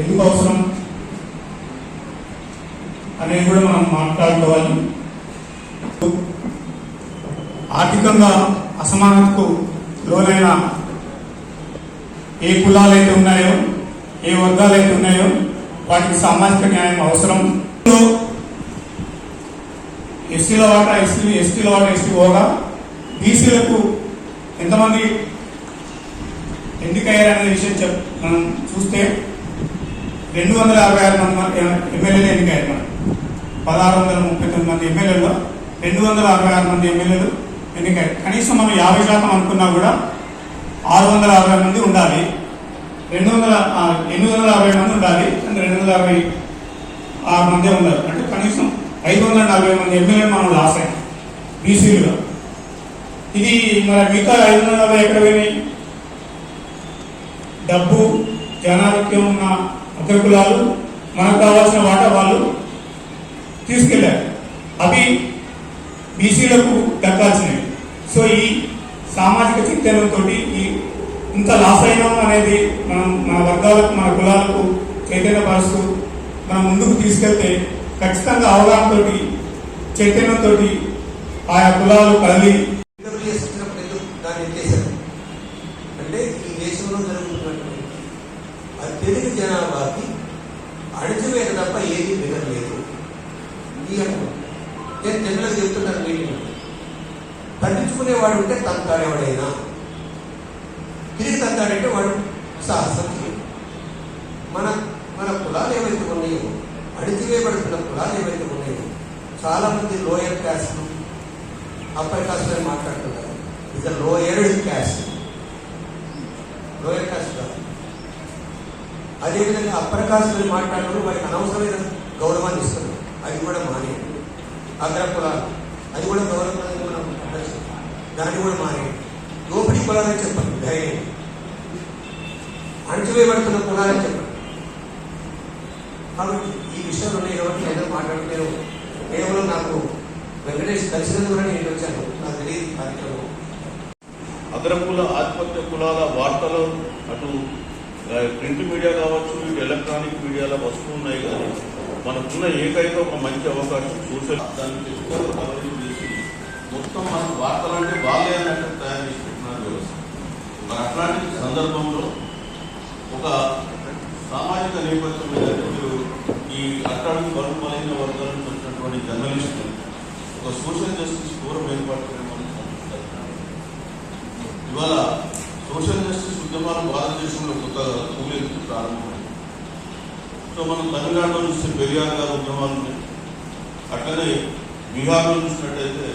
ఎందుకు అవసరం? అనేది కూడా మనం మాట్లాడుకోవాలి. ఆర్థికంగా అసమానతకు లోనైన ఏ కులాలైతే ఉన్నాయో ఏ వర్గాలైతే ఉన్నాయో వాటికి సామాజిక న్యాయం అవసరం. ఎస్సీల వాటా ఎస్సీ ఎస్టీల వాటా ఎస్టీ పోగా బీసీలకు ఎంతమంది ఎన్నికయ్యారనే విషయం చెప్ మనం చూస్తే రెండు వందల యాభై ఆరు మంది ఎమ్మెల్యేలు ఎన్నికయ్యారు మనం పదహారు వందల ముప్పై తొమ్మిది మంది ఎమ్మెల్యేలు రెండు వందల అరవై ఆరు మంది ఎమ్మెల్యేలు ఎన్నికయ్యారు. కనీసం మనం యాభై శాతం అనుకున్నా కూడా ఆరు వందల అరవై మంది ఉండాలి. రెండు వందల ఎనిమిది వందల అరవై మంది ఉండాలి. అంటే రెండు వందల అరవై ఆరు మంది ఉన్నారు అంటే కనీసం ఐదు వందల నలభై మంది ఎమ్మెల్యేలు మనం లాస్ అయ్యాం. బీసీలుగా. ఇది మన మిగతా ఐదు వందల నలభై ఎక్కడ పోయినాయి? డబ్బు జనాధిక్యం ఉన్న అగ్రకులాలు మనకు కావాల్సిన వాటా వాళ్ళు తీసుకెళ్ళారు అవి బీసీలకు దక్కాల్సినవి. సో ఈ సామాజిక చైతన్యంతో ఈ ఇంత లాస్ అయినాం అనేది మనం మన వర్గాలకు మన కులాలకు చైతన్యపరుస్తూ మనం ముందుకు తీసుకెళ్తే ఖచ్చితంగా అవగాహనతోటి చైతన్యంతో ఆయా కులాలు కలిగి అణచివేత తప్ప ఏది మిగలేదు ఈ అర్థం. నేను తెలుగులో చెప్తున్నాను మీటింగ్ పట్టించుకునేవాడు ఉంటే తంతాడేవాడైనా. తిరిగి తంతాడంటే వాడు సాహసం మన మన కులాలు ఏవైతే ఉన్నాయో అణిచివేయబడుతున్న కులాలు ఏవైతే ఉన్నాయో చాలా మంది లోయర్ క్యాస్ట్ అప్పర్ క్యాస్ట్ అని మాట్లాడుతున్నారు. ఇది లోయర్ క్యాస్ట్ లోయర్ క్యాస్ట్ అదేవిధంగా అప్పర్ మాట్లాడుతూ వారికి అనవసరమైన గౌరవాన్ని ఇస్తున్నారు అది కూడా మానే. అగ్ర కులాలు అది కూడా గౌరవం మనం ఉండొచ్చు. దాన్ని కూడా మానేయండి దోపిడీ కులాలని చెప్పండి ధైర్యం. అణచివేయబడుతున్న కులాలని చెప్పండి కాబట్టి ఈ విషయంలో నేను ఎవరికి ఏదో మాట్లాడుతున్నాను కేవలం నాకు వెంకటేష్ దర్శనం నేను వచ్చాను. నాకు తెలియదు కార్యక్రమం. అగ్రకుల ఆత్మహత్య కులాల వార్తలు అటు ప్రింట్ మీడియా కావచ్చు ఇటు ఎలక్ట్రానిక్ మీడియాలో వస్తూ ఉన్నాయి కానీ మనకున్న ఏకైక ఒక మంచి అవకాశం సోషల్ దాన్ని ఎక్కువ కవరేజ్ చేసి మొత్తం మన వార్తలు అంటే వాళ్ళే అన్నట్టు తయారు చేసుకుంటున్నారు వ్యవస్థ. మరి అట్లాంటి సందర్భంలో ఒక సామాజిక నేపథ్యం మీద మీరు ఈ అట్టడుగు బరువు బలైన వర్గాల నుంచి వచ్చినటువంటి జర్నలిస్టులు ఒక సోషల్ జస్టిస్ ఫోరం ఏర్పాటు చేయడం ఇవాళ సోషల్ జస్టిస్ ఉద్యమాలు భారతదేశంలో కొత్తగా కూలేందుకు ప్రారంభమైంది. సో మనం తమిళనాడులో చూస్తే పెరియార్ గారి ఉద్యమాలు ఉన్నాయి. అట్లనే బీహార్లో చూసినట్టయితే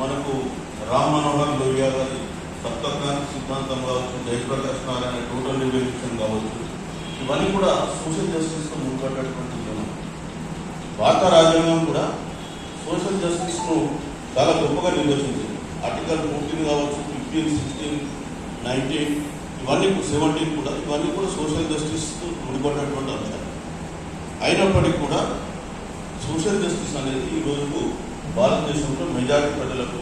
మనకు రామ్ మనోహర్ లోహియా గారి సప్తక్రాంతి సిద్ధాంతం కావచ్చు జయప్రకాష్ నారాయణ టోటల్ రివల్యూషన్ కావచ్చు ఇవన్నీ కూడా సోషల్ జస్టిస్తో ముడిపడ్డటువంటి ఉద్యమం. భారత రాజ్యాంగం కూడా సోషల్ జస్టిస్ను చాలా గొప్పగా నిర్వచించింది. ఆర్టికల్ ఫోర్టీన్ కావచ్చు ఫిఫ్టీన్ సిక్స్టీన్ నైన్టీన్ ఇవన్నీ సెవెంటీన్ కూడా ఇవన్నీ కూడా సోషల్ జస్టిస్ ముడిపడినటువంటి అంశాలు. అయినప్పటికీ కూడా సోషల్ జస్టిస్ అనేది ఈ రోజుకు భారతదేశంలో మెజారిటీ ప్రజలకు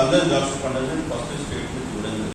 అందరి జాబ్స్ పండుగ ఫస్ట్ స్టేట్మెంట్